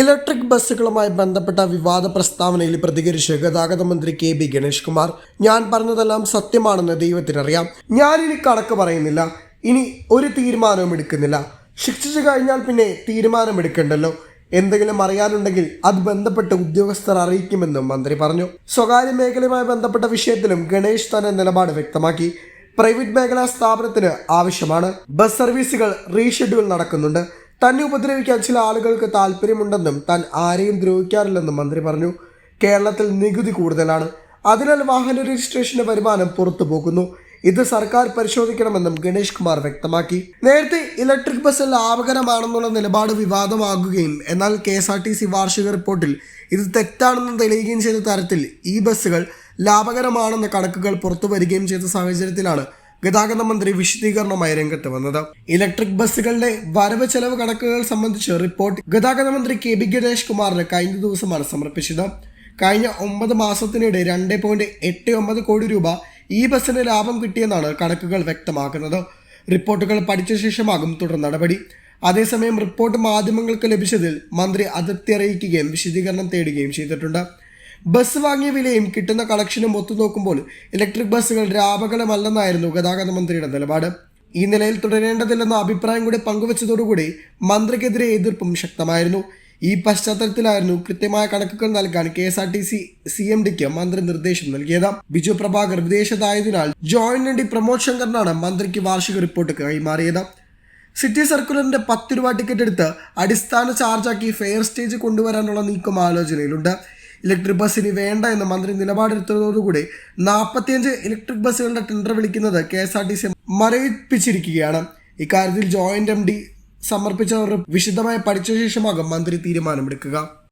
Electric ബസ്സുകളുമായി ബന്ധപ്പെട്ട വിവാദ പ്രസ്താവനയിൽ പ്രതികരിച്ച് ഗതാഗത മന്ത്രി കെ ബി ഗണേഷ് കുമാർ. ഞാൻ പറഞ്ഞതെല്ലാം സത്യമാണെന്ന് ദൈവത്തിനറിയാം. ഞാനിനി കണക്ക് പറയുന്നില്ല. ഇനി ഒരു തീരുമാനവും എടുക്കുന്നില്ല. ശിക്ഷിച്ചു കഴിഞ്ഞാൽ പിന്നെ തീരുമാനമെടുക്കണ്ടല്ലോ എന്തെങ്കിലും അറിയാനുണ്ടെങ്കിൽ അത് ബന്ധപ്പെട്ട് ഉദ്യോഗസ്ഥർ അറിയിക്കുമെന്നും മന്ത്രി പറഞ്ഞു. സ്വകാര്യ മേഖലയുമായി ബന്ധപ്പെട്ട വിഷയത്തിലും ഗണേഷ് തന്റെ നിലപാട് വ്യക്തമാക്കി. പ്രൈവറ്റ് മേഖലാ സ്ഥാപനത്തിന് ആവശ്യമാണ്. ബസ് സർവീസുകൾ റീഷെഡ്യൂൾ നടക്കുന്നുണ്ട്. തന്നെ ഉപദ്രവിക്കാൻ ചില ആളുകൾക്ക് താല്പര്യമുണ്ടെന്നും താൻ ആരെയും ദ്രോഹിക്കാറില്ലെന്നും മന്ത്രി പറഞ്ഞു. കേരളത്തിൽ നികുതി കൂടുതലാണ്. അതിനാൽ വാഹന രജിസ്ട്രേഷന്റെ വരുമാനം പുറത്തു പോകുന്നു. ഇത് സർക്കാർ പരിശോധിക്കണമെന്നും ഗണേഷ് കുമാർ വ്യക്തമാക്കി. നേരത്തെ ഇലക്ട്രിക് ബസ് ലാഭകരമാണെന്നുള്ള നിലപാട് വിവാദമാകുകയും എന്നാൽ K S R T C വാർഷിക റിപ്പോർട്ടിൽ ഇത് തെറ്റാണെന്ന് തെളിയുകയും ചെയ്ത തരത്തിൽ ഈ ബസ്സുകൾ ലാഭകരമാണെന്ന കണക്കുകൾ പുറത്തു വരികയും ചെയ്ത സാഹചര്യത്തിലാണ് ഗതാഗത മന്ത്രി വിശദീകരണവുമായി രംഗത്ത് വന്നത്. ഇലക്ട്രിക് ബസ്സുകളുടെ വരവ് ചെലവ് കണക്കുകൾ സംബന്ധിച്ച് റിപ്പോർട്ട് ഗതാഗത മന്ത്രി കെ ബി ഗണേഷ് കുമാറിന് കഴിഞ്ഞ ദിവസമാണ് സമർപ്പിച്ചത്. കഴിഞ്ഞ ഒമ്പത് മാസത്തിനിടെ രണ്ട് പോയിന്റ് എട്ട് ഒമ്പത് കോടി രൂപ ഈ ബസ്സിന് ലാഭം കിട്ടിയെന്നാണ് കണക്കുകൾ വ്യക്തമാക്കുന്നത്. റിപ്പോർട്ടുകൾ പഠിച്ച ശേഷമാകും തുടർ നടപടി. അതേസമയം റിപ്പോർട്ട് മാധ്യമങ്ങൾക്ക് ലഭിച്ചതിൽ മന്ത്രി അതൃപ്തി അറിയിക്കുകയും വിശദീകരണം തേടുകയും ചെയ്തിട്ടുണ്ട്. ബസ് വാങ്ങിയ വിലയും കിട്ടുന്ന കളക്ഷനും ഒത്തു നോക്കുമ്പോൾ ഇലക്ട്രിക് ബസ്സുകൾ രാപകലമല്ലെന്നായിരുന്നു ഗതാഗത മന്ത്രിയുടെ നിലപാട്. ഈ നിലയിൽ തുടരേണ്ടതില്ലെന്ന അഭിപ്രായം കൂടി പങ്കുവച്ചതോടുകൂടി മന്ത്രിക്കെതിരെ എതിർപ്പും ശക്തമായിരുന്നു. ഈ പശ്ചാത്തലത്തിലായിരുന്നു കൃത്യമായ കണക്കുകൾ നൽകാൻ K S R T C C M ഡിക്ക് മന്ത്രി നിർദ്ദേശം നൽകിയത്. ബിജു പ്രഭാകർ വിദേശത്തായതിനാൽ ജോയിന്റ് ഡി പ്രമോദ് ശങ്കറിനാണ് മന്ത്രിക്ക് വാർഷിക റിപ്പോർട്ട് കൈമാറിയത്. സിറ്റി സർക്കുലറിന്റെ പത്ത് രൂപ ടിക്കറ്റ് എടുത്ത് അടിസ്ഥാന ചാർജാക്കി ഫെയർ സ്റ്റേജ് കൊണ്ടുവരാനുള്ള നീക്കം ആലോചനയിലുണ്ട്. ഇലക്ട്രിക് ബസ്സിന് വേണ്ട എന്ന് മന്ത്രി നിലപാടെടുത്തതോടുകൂടി നാൽപ്പത്തിയഞ്ച് ഇലക്ട്രിക് ബസ്സുകളുടെ ടെൻഡർ വിളിക്കുന്നത് K S R T C മരവിപ്പിച്ചിരിക്കുകയാണ്. ഇക്കാര്യത്തിൽ ജോയിന്റ് എം ഡി സമർപ്പിച്ച വിശദമായി പഠിച്ച ശേഷമാകും മന്ത്രി തീരുമാനമെടുക്കുക.